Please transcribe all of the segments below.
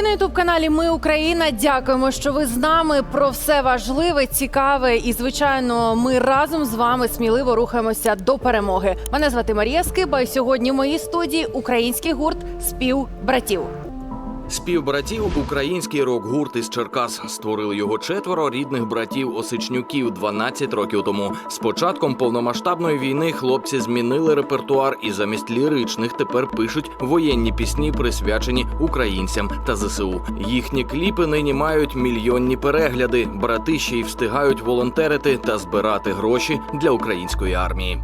Ви на ютуб каналі Ми Україна. Дякуємо, що ви з нами про все важливе, цікаве. І звичайно, ми разом з вами сміливо рухаємося до перемоги. Мене звати Марія Скиба. І сьогодні в моїй студії український гурт спів братів. Співбратів український рок-гурт із Черкас створили його четверо рідних братів Осичнюків 12 років тому. З початком повномасштабної війни хлопці змінили репертуар і замість ліричних тепер пишуть воєнні пісні, присвячені українцям та ЗСУ. Їхні кліпи нині мають мільйонні перегляди. Брати ще й встигають волонтерити та збирати гроші для української армії.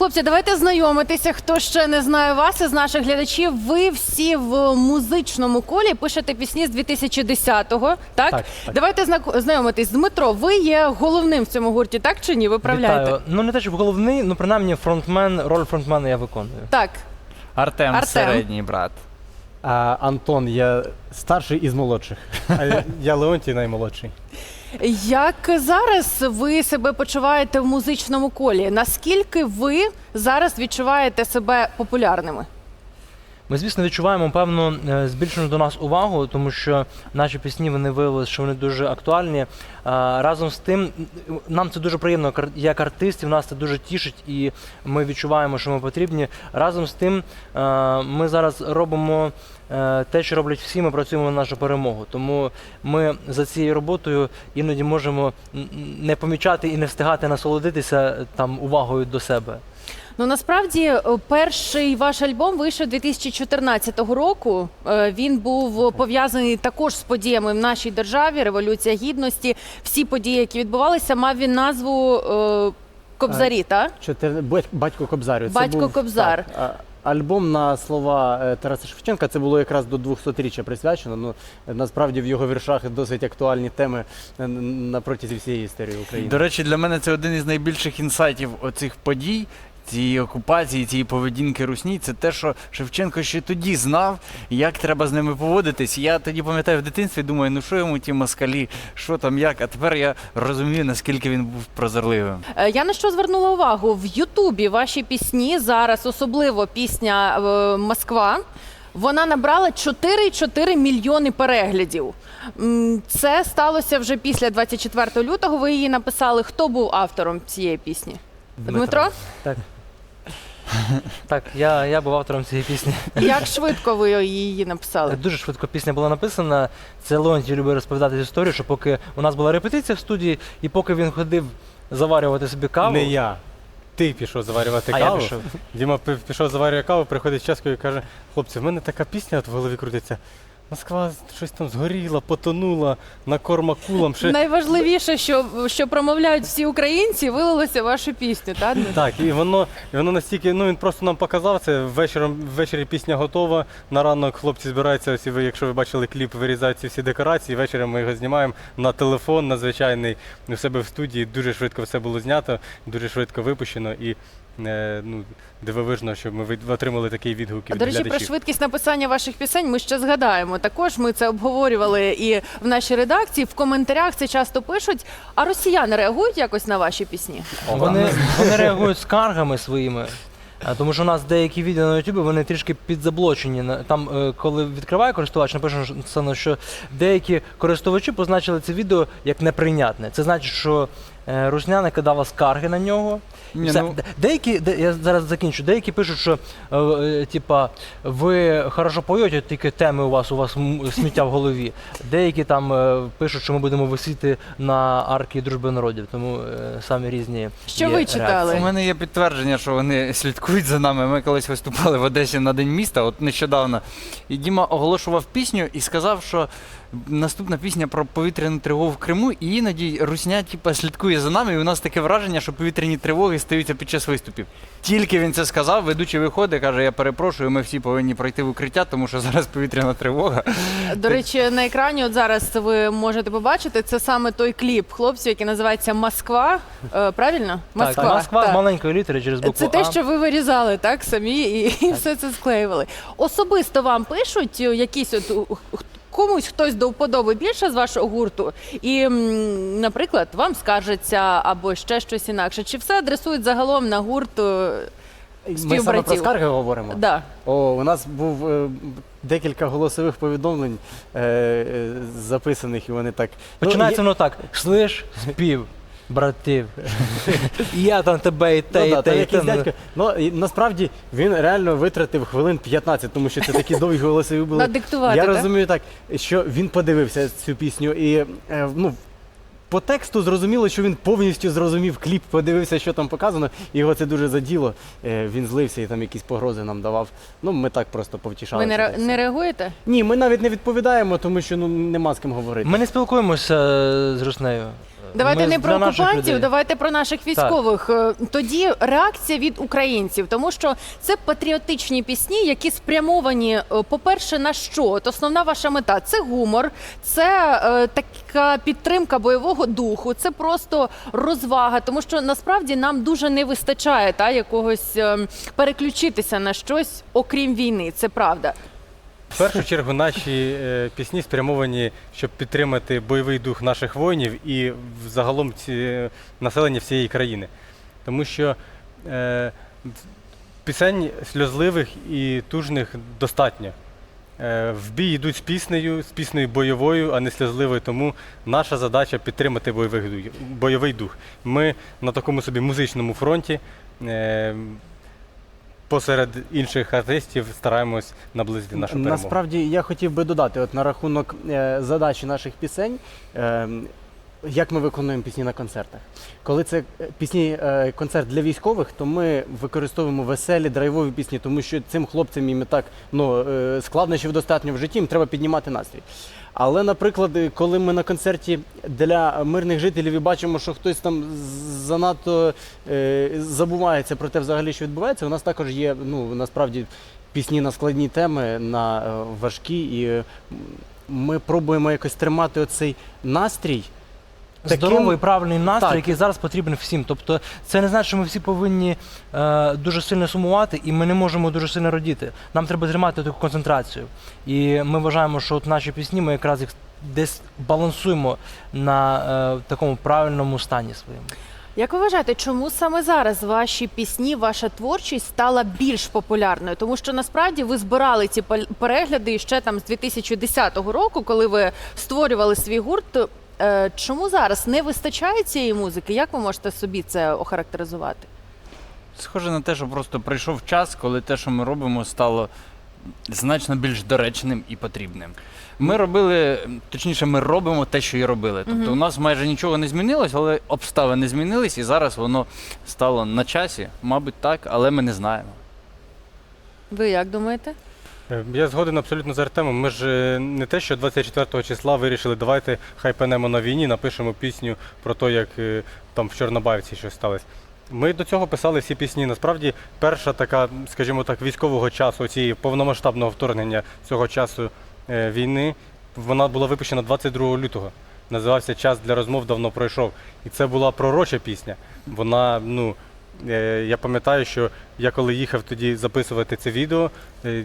Хлопці, давайте знайомитися. Хто ще не знає вас із наших глядачів? Ви всі в музичному колі пишете пісні з 2010-го, так? Так, так. Давайте знак- знайомитись. Дмитро, ви є головним в цьому гурті, так чи ні? Ви правляєте? Вітаю. Ну не те, щоб головний, ну принаймні фронтмен, роль фронтмена я виконую. Так. Артем, Артем. середній брат. А, Антон, я старший із молодших. А я- я Леонтій наймолодший. Як зараз ви себе почуваєте в музичному колі? Наскільки ви зараз відчуваєте себе популярними? Ми, звісно, відчуваємо певну е, збільшену до нас увагу, тому що наші пісні вони виявилися, що вони дуже актуальні. Разом з тим, нам це дуже приємно як артистів, нас це дуже тішить, і ми відчуваємо, що ми потрібні. Разом з тим, е, ми зараз робимо е, те, що роблять всі, ми працюємо на нашу перемогу. Тому ми за цією роботою іноді можемо не помічати і не встигати насолодитися е, там увагою до себе. Ну насправді е, перший ваш альбом вийшов 2014 року. Е, Він був пов'язаний також з подіями в нашій державі, Революція Гідності. Всі події, які відбувалися, мав він назву е, Кобзарі, так? Чотир... Батько Кобзарю. Це Батько був, Кобзар. Так, альбом на слова Тараса Шевченка. Це було якраз до 200-річчя присвячено. Ну насправді в його віршах досить актуальні теми на протязі всієї історії України. До речі, для мене це один із найбільших інсайтів оцих подій. Цієї окупації, цієї поведінки русні, це те, що Шевченко ще тоді знав, як треба з ними поводитись. Я тоді пам'ятаю в дитинстві, думаю, ну що йому ті москалі, що там, як. А тепер я розумію, наскільки він був прозорливим. Е, Я на що звернула увагу в Ютубі ваші пісні зараз, особливо пісня е, Москва. Вона набрала 4,4 мільйони переглядів. Це сталося вже після 24 лютого. Ви її написали. Хто був автором цієї пісні? Дмитро? Так. Так, я, я був автором цієї пісні. Як швидко ви її написали? Дуже швидко пісня була написана. Це Леонтій любить розповідати цю історію, що поки у нас була репетиція в студії, і поки він ходив заварювати собі каву. Не я. Ти пішов заварювати А я каву. пішов. Діма пи- пішов заварювати каву, приходить з чашкою і каже: хлопці, в мене така пісня от в голові крутиться. Москва щось там згоріла, потонула, на корма кулам. Ще... Найважливіше, що, що промовляють всі українці, вилилося вашу пісню. Так? Так, і воно, і воно настільки, ну він просто нам показав це. Вечором, ввечері пісня готова. На ранок хлопці збираються, всі ви, якщо ви бачили кліп, вирізають ці всі декорації. Ввечері ми його знімаємо на телефон, на звичайний у себе в студії. Дуже швидко все було знято, дуже швидко випущено і е, ну, дивовижно, що ми отримали такий відгук До речі, про швидкість написання ваших пісень ми ще згадаємо. Також ми це обговорювали і в нашій редакції. В коментарях це часто пишуть. А росіяни реагують якось на ваші пісні? Вони, вони реагують скаргами своїми. а, Тому що у нас деякі відео на Ютубі вони трішки підзаблочені. На- Там, е, коли відкриває користувач, написано, що деякі користувачі позначили це відео як неприйнятне. Це значить, що е, русня кидала скарги на нього. Ні, Все. ну- Деякі, де, я зараз закінчу, деякі пишуть, що е, е, типа, ви хорошо поєте, тільки теми у вас, у вас сміття в голові. Деякі там е, пишуть, що ми будемо висіти на арки дружби народів, тому е, самі різні. Що є ви читали? реакції. У мене є підтвердження, що вони слідкують за нами. Ми колись виступали в Одесі на День міста, от нещодавно. І Діма оголошував пісню і сказав, що наступна пісня про повітряну тривогу в Криму, і іноді русня типа, слідкує за нами, і у нас таке враження, що повітряні тривоги стаються під час виступів. Тільки він це сказав, ведучий виходить, каже: Я перепрошую, ми всі повинні пройти в укриття, тому що зараз повітряна тривога. До речі, на екрані от зараз ви можете побачити. Це саме той кліп хлопців, який називається Москва. Е, правильно? Так, Москва з маленької літери через букву Це те, А. що ви вирізали так самі і, і все це склеювали. Особисто вам пишуть е, якісь от у- х- комусь хтось до вподоби більше з вашого гурту, і, наприклад, вам скаржаться або ще щось інакше. Чи все адресують загалом на гурт е, Ми саме про Співбратів. скарги говоримо. Да. О, у нас був е, декілька голосових повідомлень е, е, записаних, і вони так. Ну, Починається є- воно так: слиш, спів, братів. І я там тебе і те, Ну, і те, і якийсь те. дядько. Ну, і насправді він реально витратив хвилин 15, тому що це такі довгі голосові були. Надиктувати, Я так? розумію так, що він подивився цю пісню і е, ну. По тексту зрозуміло, що він повністю зрозумів кліп, подивився, що там показано, і його це дуже заділо. Е, він злився і там якісь погрози нам давав. Ну, ми так просто Ви повтішалися. не, та ре- все. не реагуєте? Ні, ми навіть не відповідаємо, тому що ну нема з ким говорити. Ми не спілкуємося е, з Руснею. Давайте Ми не для про наших окупантів, людей. давайте про наших військових. Е, Тоді реакція від українців, тому що це патріотичні пісні, які спрямовані, е, по-перше, на що? От основна ваша мета це гумор, це е, така підтримка бойового духу, це просто розвага, тому що насправді нам дуже не вистачає та якогось е, переключитися на щось, окрім війни. Це правда. В першу чергу наші е, пісні спрямовані, щоб підтримати бойовий дух наших воїнів і загалом ці, е, населення всієї країни. Тому що е, пісень сльозливих і тужних достатньо. Е, в бій йдуть з піснею, з піснею бойовою, а не сльозливою. Тому наша задача підтримати бойовий дух. Ми на такому собі музичному фронті. Е, Посеред інших артистів стараємось наблизити нашу перемогу. Насправді я хотів би додати от на рахунок е, задачі наших пісень. Е, як ми виконуємо пісні на концертах? Коли це е, пісні е, концерт для військових, то ми використовуємо веселі драйвові пісні, тому що цим хлопцям їм і так ну, е, складнощів достатньо в житті, їм треба піднімати настрій. Але, наприклад, коли ми на концерті для мирних жителів і бачимо, що хтось там занадто забувається про те, взагалі, що відбувається, у нас також є ну насправді пісні на складні теми, на важкі, і ми пробуємо якось тримати оцей настрій. Здоровий, правильний настрій, Так. який зараз потрібен всім. Тобто, це не значить, що ми всі повинні е, дуже сильно сумувати, і ми не можемо дуже сильно радіти. Нам треба тримати таку концентрацію. І ми вважаємо, що от наші пісні ми якраз їх десь балансуємо на е, такому правильному стані своєму. Як ви вважаєте, чому саме зараз ваші пісні, ваша творчість стала більш популярною? Тому що насправді ви збирали ці перегляди ще там з 2010 року, коли ви створювали свій гурт. Е, Чому зараз не вистачає цієї музики? Як ви можете собі це охарактеризувати? Схоже на те, що просто прийшов час, коли те, що ми робимо, стало значно більш доречним і потрібним. Ми робили, точніше, ми робимо те, що і робили. Тобто Мгм. у нас майже нічого не змінилось, але обставини змінились, і зараз воно стало на часі. Мабуть, так, але ми не знаємо. Ви як думаєте? Е, Я згоден абсолютно з Артемом. Ми ж е, не те, що 24 числа вирішили, давайте хайпанемо на війні, напишемо пісню про те, як е, там в Чорнобаївці щось сталося. Ми до цього писали всі пісні. Насправді, перша така, скажімо так, військового часу, цієї повномасштабного вторгнення цього часу війни, вона була випущена 22 лютого. Називався Час для розмов давно пройшов. І це була пророча пісня. Вона, ну, я пам'ятаю, що я коли їхав тоді записувати це відео,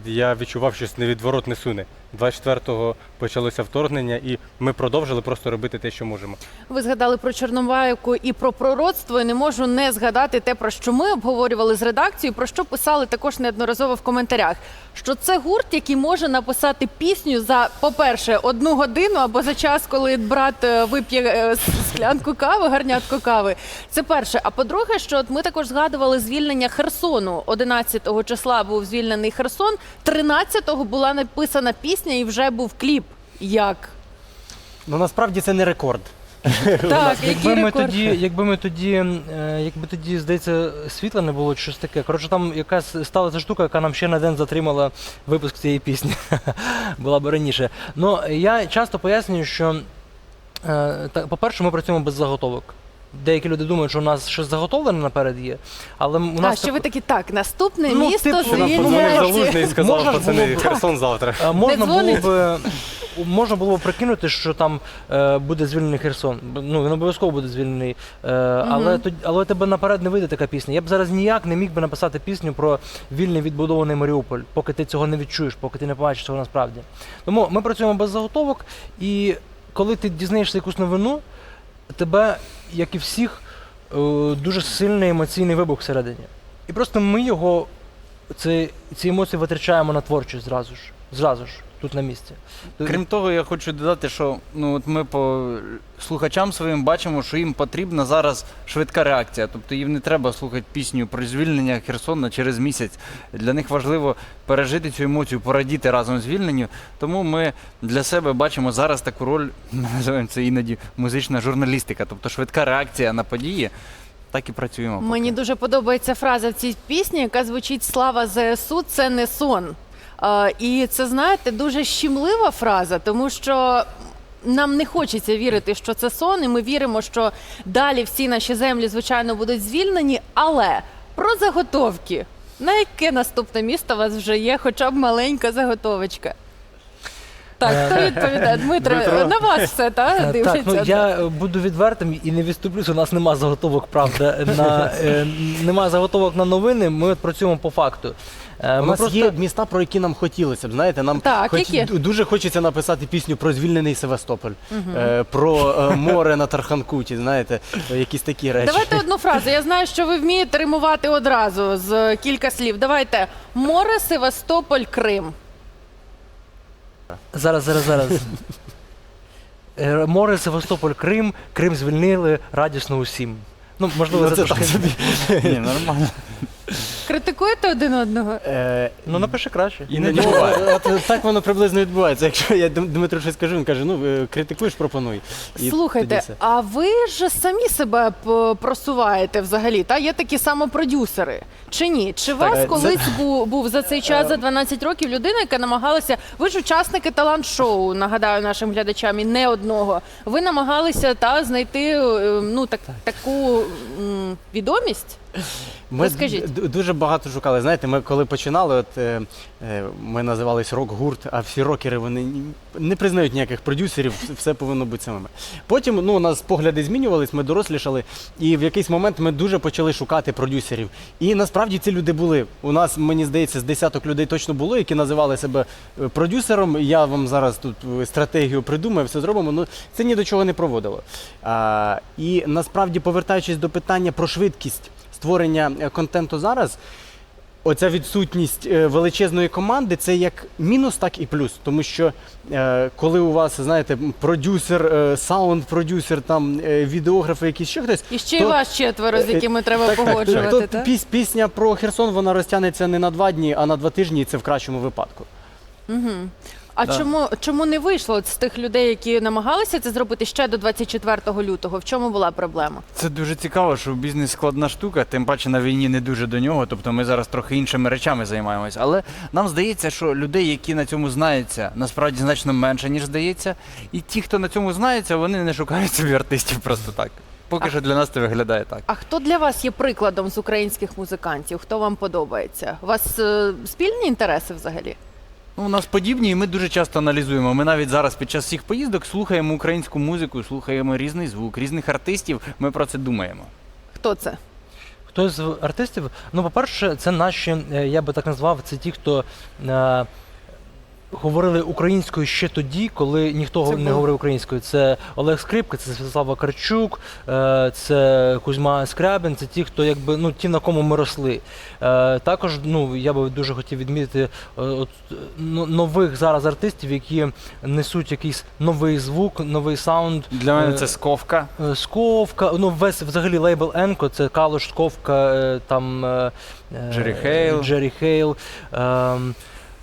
я відчував щось невідворотне суне. 24-го почалося вторгнення, і ми продовжили просто робити те, що можемо. Ви згадали про Чорнобаївку і про пророцтво. Не можу не згадати те, про що ми обговорювали з редакцією, про що писали також неодноразово в коментарях. Що це гурт, який може написати пісню за, по-перше, одну годину або за час, коли брат е, вип'є е, склянку кави, гарнятку кави. Це перше. А по-друге, що от ми також згадували звільнення Херсону. 11-го числа був звільнений Херсон, 13-го була написана пісня і вже був кліп. Як? Ну насправді це не рекорд. Так, який Якби ми рекорд? тоді, якби ми тоді, е, якби тоді, здається, світла не було чи щось таке. Коротше, там якась сталася штука, яка нам ще на день затримала випуск цієї пісні. Була б раніше. Ну, я часто пояснюю, що, е, та- по-перше, ми працюємо без заготовок. Деякі люди думають, що у нас щось заготовлене наперед є, але у А нас що ви такі так, наступне Ну, місто типу, Нам звільнять. подзвонив залужний і сказав, Можна ж пацани, було б- Херсон завтра. Е, Можна було дзвонить? б можна було б прикинути, що там е, буде звільнений Херсон. Б- Ну він обов'язково буде звільнений. Е, але тоді, але тебе наперед не вийде така пісня. Я б зараз ніяк не міг би написати пісню про вільний відбудований Маріуполь, поки ти цього не відчуєш, поки ти не побачиш цього насправді. Тому ми працюємо без заготовок, і коли ти дізнаєшся якусь новину, тебе, як і всіх, е, дуже сильний емоційний вибух всередині. І просто ми його, ці, ці емоції витрачаємо на творчість зразу ж. Зразу ж, тут на місці. Крім того, я хочу додати, що ну от ми по слухачам своїм бачимо, що їм потрібна зараз швидка реакція. Тобто їм не треба слухати пісню про звільнення Херсона через місяць. Для них важливо пережити цю емоцію, порадіти разом з звільненню. Тому ми для себе бачимо зараз таку роль, ми називаємо це іноді музична журналістика, тобто швидка реакція на події. Так і працюємо. поки. Мені дуже подобається фраза в цій пісні, яка звучить Слава ЗСУ це не сон. Е, і це, знаєте, дуже щемлива фраза, тому що. Нам не хочеться вірити, що це сон, і ми віримо, що далі всі наші землі, звичайно, будуть звільнені. Але про заготовки. На яке наступне місто у вас вже є, хоча б маленька заготовочка? Так, хто відповідає? Дмитро, Дмитро. на вас все, так? Е, Дивиться. Так, ну я е, буду відвертим і не відступлюся. У нас нема заготовок, правда. На, е, нема заготовок на новини. Ми от працюємо по факту. Е, У нас просто є міста, про які нам хотілося б. Знаєте, нам Так, які? дуже хочеться написати пісню про звільнений Севастополь, е, про е, море на Тарханкуті, знаєте, е, якісь такі речі. Давайте одну фразу. Я знаю, що ви вмієте римувати одразу з кілька слів. Давайте море, Севастополь, Крим. зараз, зараз, зараз. Е, Море, Севастополь, Крим, Крим звільнили радісно усім. Ну, можливо, Ну, це це трошки. так собі. Ні, нормально. Критикуєте один одного? Е, Ну, напиши краще. Ну, буває. от, от так воно приблизно відбувається. Якщо я Дм- Дмитру щось кажу, він каже, ну е, критикуєш, пропонуй. І тоді Слухайте, все. а ви ж самі себе п- просуваєте взагалі? Та є такі самопродюсери. Чи ні? Чи вас е, це- колись був, був за цей час, за 12 років, людина, яка намагалася. Ви ж учасники талант-шоу, нагадаю нашим глядачам, і не одного. Ви намагалися та знайти е, ну так, таку м, відомість? Ми Розкажіть. д- дуже багато шукали. Знаєте, ми коли починали, от е, е, ми називались рок-гурт, а всі рокери вони ні- не признають ніяких продюсерів, все повинно бути самими. Потім ну, у нас погляди змінювались, ми дорослішали, і в якийсь момент ми дуже почали шукати продюсерів. І насправді ці люди були. У нас, мені здається, з десяток людей точно було, які називали себе е, продюсером. Я вам зараз тут е, стратегію придумаю, все зробимо. Ну це ні до чого не проводило. А, і насправді, повертаючись до питання про швидкість створення е, контенту зараз. Оця відсутність е, величезної команди це як мінус, так і плюс. Тому що е, коли у вас, знаєте, продюсер, саунд-продюсер, там відеографи, якісь ще хтось. І ще й то- вас четверо, з якими треба так, так, погоджувати. то піс- пісня про Херсон вона розтягнеться не на два дні, а на два тижні, і це в кращому випадку. Угу. А Да. чому, чому не вийшло от з тих людей, які намагалися це зробити ще до 24 лютого? В чому була проблема? Це дуже цікаво, що бізнес складна штука, тим паче на війні не дуже до нього. Тобто ми зараз трохи іншими речами займаємось. Але нам здається, що людей, які на цьому знаються, насправді значно менше, ніж здається. І ті, хто на цьому знається, вони не шукають собі артистів просто так. Поки що для нас це виглядає так. А хто для вас є прикладом з українських музикантів? Хто вам подобається? У вас е, спільні інтереси взагалі? Ну, у нас подібні, і ми дуже часто аналізуємо. Ми навіть зараз під час всіх поїздок слухаємо українську музику, слухаємо різний звук, різних артистів. Ми про це думаємо. Хто це? Хто з артистів? Ну, по-перше, це наші, е, я би так назвав, це ті, хто е, говорили українською ще тоді, коли ніхто Це не було. говорив українською. Це Олег Скрипка, це Святослава Карчук, е, це Кузьма Скрябін, це ті, хто якби ну ті, на кому ми росли. Е, також ну я би дуже хотів відмітити е, от, е, нових зараз артистів, які несуть якийсь новий звук, новий саунд. Для мене це сковка. Сковка, ну весь взагалі лейбл Енко, це Калош, Сковка, там Джері Хейл. Джері Хейл.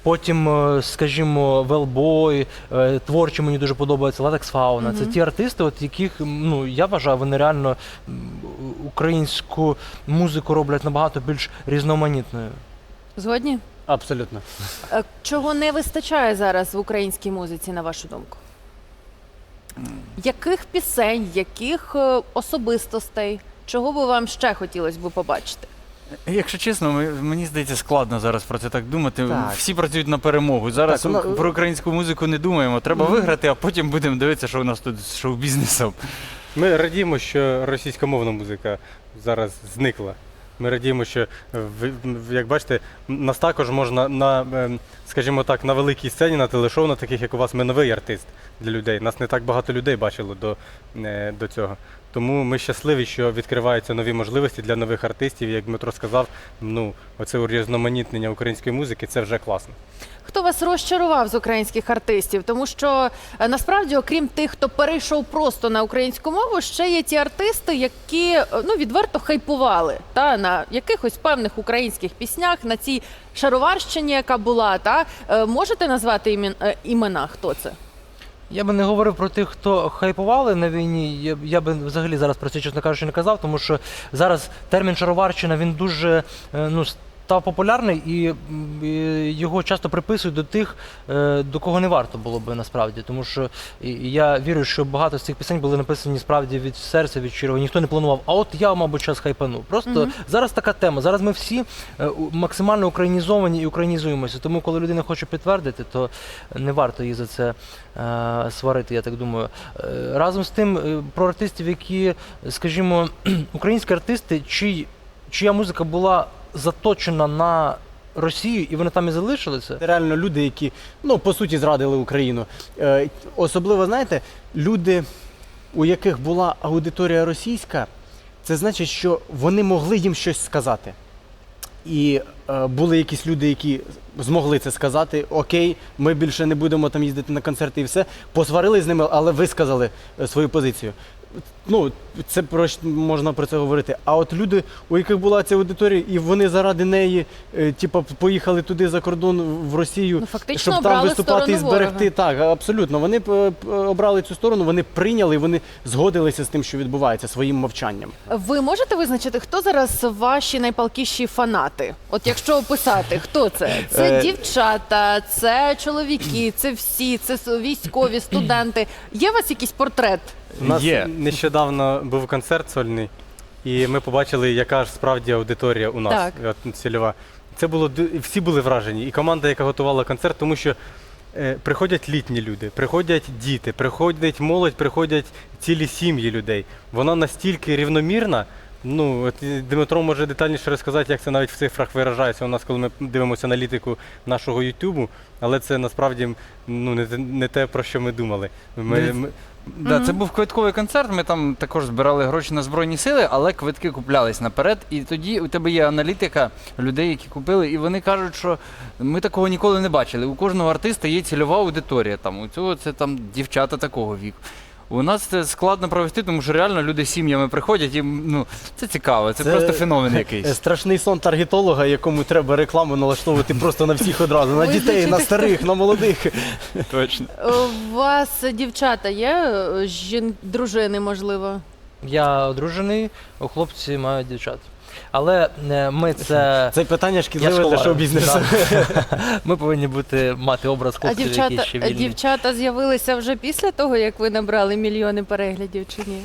Потім, е, скажімо, Велбой, е, творчі мені дуже подобається Латекс Фауна. Це ті артисти, от яких ну я вважаю, вони реально українську музику роблять набагато більш різноманітною. Згодні? Абсолютно. Е, Чого не вистачає зараз в українській музиці, на вашу думку? Яких пісень, яких особистостей? Чого би вам ще хотілося б побачити? Якщо чесно, ми- мені здається, складно зараз про це так думати. Так. Всі працюють на перемогу. Зараз Так, вона- про українську музику не думаємо. Треба виграти, а потім будемо дивитися, що у нас тут з шоу-бізнесом. Ми радіємо, що російськомовна музика зараз зникла. Ми радіємо, що в- як бачите, нас також можна на, ем, скажімо так, на великій сцені, на телешоу, на таких як у вас, ми новий артист для людей. Нас не так багато людей бачило до, е, до цього. Тому ми щасливі, що відкриваються нові можливості для нових артистів. Як Дмитро сказав, ну оце урізноманітнення української музики це вже класно. Хто вас розчарував з українських артистів? Тому що е, насправді, окрім тих, хто перейшов просто на українську мову, ще є ті артисти, які е, ну відверто хайпували та на якихось певних українських піснях, на цій шароварщині, яка була. Та Е, можете назвати імена? Хто це? Я би не говорив про тих, хто хайпували на війні. Я, я би взагалі зараз про це, чесно кажучи, не казав, тому що зараз термін шароварщина він дуже е, ну, став популярний і, його часто приписують до тих, е, до кого не варто було би насправді. Тому що я вірю, що багато з цих пісень були написані справді від серця, від щирого. Ніхто не планував. А от я, мабуть, час хайпану. Просто Мгм. зараз така тема. Зараз ми всі е, максимально українізовані і українізуємося. Тому, коли людина хоче підтвердити, то не варто її за це е, сварити, я так думаю. Е, разом з тим, про артистів, які, скажімо, українські артисти, чий, чия музика була заточена на Росію, і вони там і залишилися. Це реально люди, які ну по суті зрадили Україну. Е, особливо, знаєте, люди, у яких була аудиторія російська, це значить, що вони могли їм щось сказати. І е, були якісь люди, які змогли це сказати: Окей, ми більше не будемо там їздити на концерти і все. Посварили з ними, але висказали е, свою позицію. Ну, це про можна про це говорити. А от люди, у яких була ця аудиторія, і вони заради неї, е, типу, поїхали туди за кордон в Росію, Ну, фактично щоб там обрали виступати і сторону зберегти. Так, абсолютно. Вони е, п- обрали цю сторону, вони прийняли, вони згодилися з тим, що відбувається своїм мовчанням. Ви можете визначити, хто зараз ваші найпалкіші фанати? От якщо описати, хто це? Це Е. дівчата, це чоловіки, це всі, це с- військові, студенти. Є у вас якийсь портрет? У нас Є. нещодавно був концерт сольний, і ми побачили, яка ж справді аудиторія у нас Так. от, цільова. Це було ду- всі були вражені. І команда, яка готувала концерт, тому що е, приходять літні люди, приходять діти, приходять молодь, приходять цілі сім'ї людей. Вона настільки рівномірна. Ну, от Дмитро може детальніше розказати, як це навіть в цифрах виражається у нас, коли ми дивимося аналітику нашого Ютубу, але це насправді ну, не, те- не те, про що ми думали. Ми, ми, Да, це був квитковий концерт. Ми там також збирали гроші на збройні сили, але квитки куплялись наперед. І тоді у тебе є аналітика людей, які купили, і вони кажуть, що ми такого ніколи не бачили. У кожного артиста є цільова аудиторія. Там у цього це там дівчата такого віку. У нас це складно провести, тому що реально люди з сім'ями приходять і ну це цікаво. Це, Це- просто феномен Е, якийсь. Страшний сон таргетолога, якому треба рекламу налаштовувати просто на всіх одразу, на дітей, на старих, на молодих. Точно. У вас дівчата є е, жін... дружини, можливо? Я одружений, у хлопці мають дівчат. Але е, ми це. Це питання шкідливе для ховаю. шоу-бізнесу. Ми повинні бути мати образ А хлопців, які дівчата, ще а вільні. дівчата з'явилися вже після того, як ви набрали мільйони переглядів чи ні?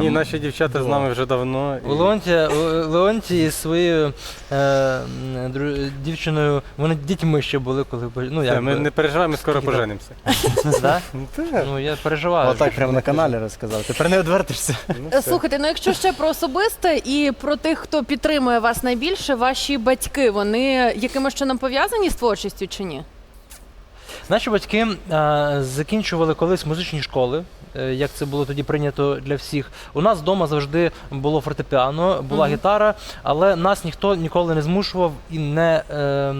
Ні, Ем, наші дівчата з нами вже давно. У Леонтія, у із своєю е, дру- дівчиною, вони дітьми ще були, коли ну, як ми би, не переживаємо, ми скоро Скільки там? поженимося. да? Ну. Ну я переживаю. Отак прямо на каналі розказав. Тепер не одвертишся. Ну, Е. Слухайте, ну якщо ще про особисте і про тих, хто підтримує вас найбільше, ваші батьки, вони якимось чином пов'язані з творчістю чи ні? Наші батьки е, закінчували колись музичні школи, як це було тоді прийнято для всіх. У нас вдома завжди було фортепіано, була гітара, але нас ніхто ніколи не змушував і не е,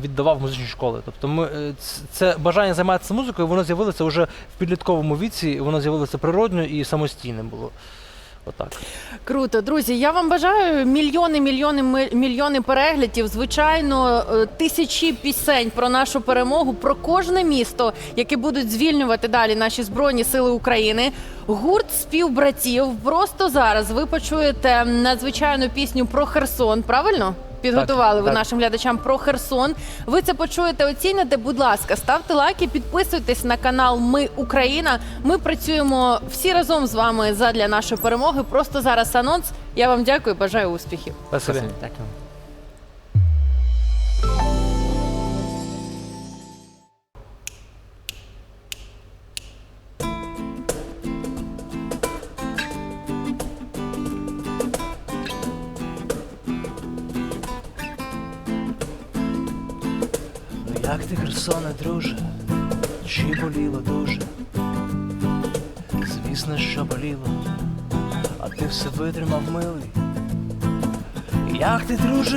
віддавав в музичні школи. Тобто ми е, це бажання займатися музикою, воно з'явилося вже в підлітковому віці, воно з'явилося природньо і самостійним було. Отак. Круто, друзі. Я вам бажаю мільйони, мільйони, мільйони переглядів. Звичайно, е, тисячі пісень про нашу перемогу, про кожне місто, яке будуть звільнювати далі наші збройні сили України. Гурт співбратів. Просто зараз ви почуєте надзвичайну пісню про Херсон. Правильно? Підготували ви так. нашим глядачам про Херсон. Ви це почуєте, оціните. Будь ласка, ставте лайки, підписуйтесь на канал Ми Україна. Ми працюємо всі разом з вами задля нашої перемоги. Просто зараз анонс. Я вам дякую, бажаю успіхів. Дякую.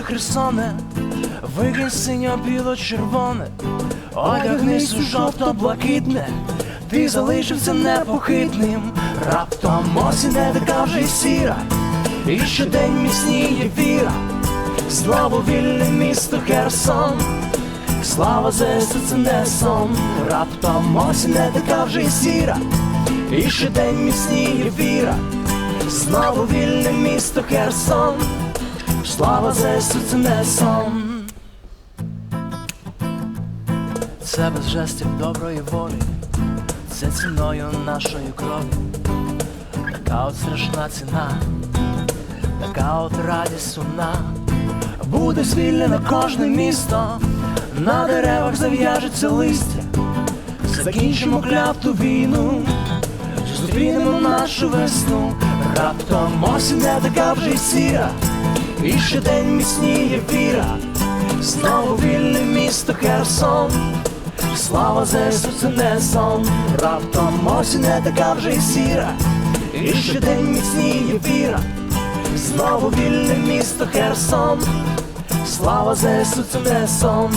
Херсоне, викинь синьо біло червоне, одягнись у жовто блакитне, ти залишився непохитним, раптом осінь не така вже й сіра, і щодень міцніє віра, славу вільне місто Херсон, слава ЗСУ це не сон, раптом осінь не така вже й сіра, і щодень міцніє віра, знову вільне місто Херсон. Слава ЗСУ це не. Це без жестів доброї волі, це ціною нашої крові. Така от страшна ціна, така от радість сумна. Буде звільнено кожне місто, на деревах зав'яжеться листя. Закінчимо кляту війну, зустрінемо нашу весну, раптом осінь не така вже й сіра. І щодень міцніє віра, знову вільне місто Херсон, слава ЗСУ це не сон, раптом осінь не така вже й сіра, і щодень міцніє віра, знову вільне місто Херсон, слава ЗСУ це не сон.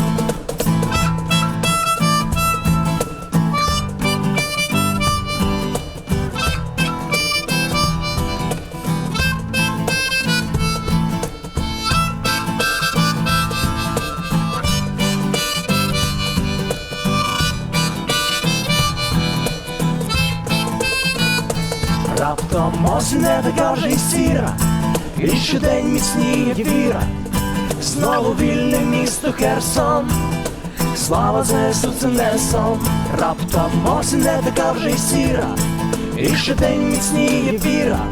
Раптом не така вже й сіра, і щодень міцніє віра, знову вільне місто Херсон, слава ЗСУ це не сон, раптом не така вже й сіра, і щодень міцніє віра,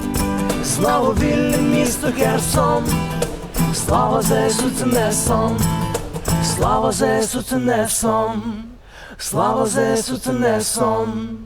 знову вільне місто Херсон, слава ЗСУ це не сон, слава ЗСУ це слава ЗСУ це не сон.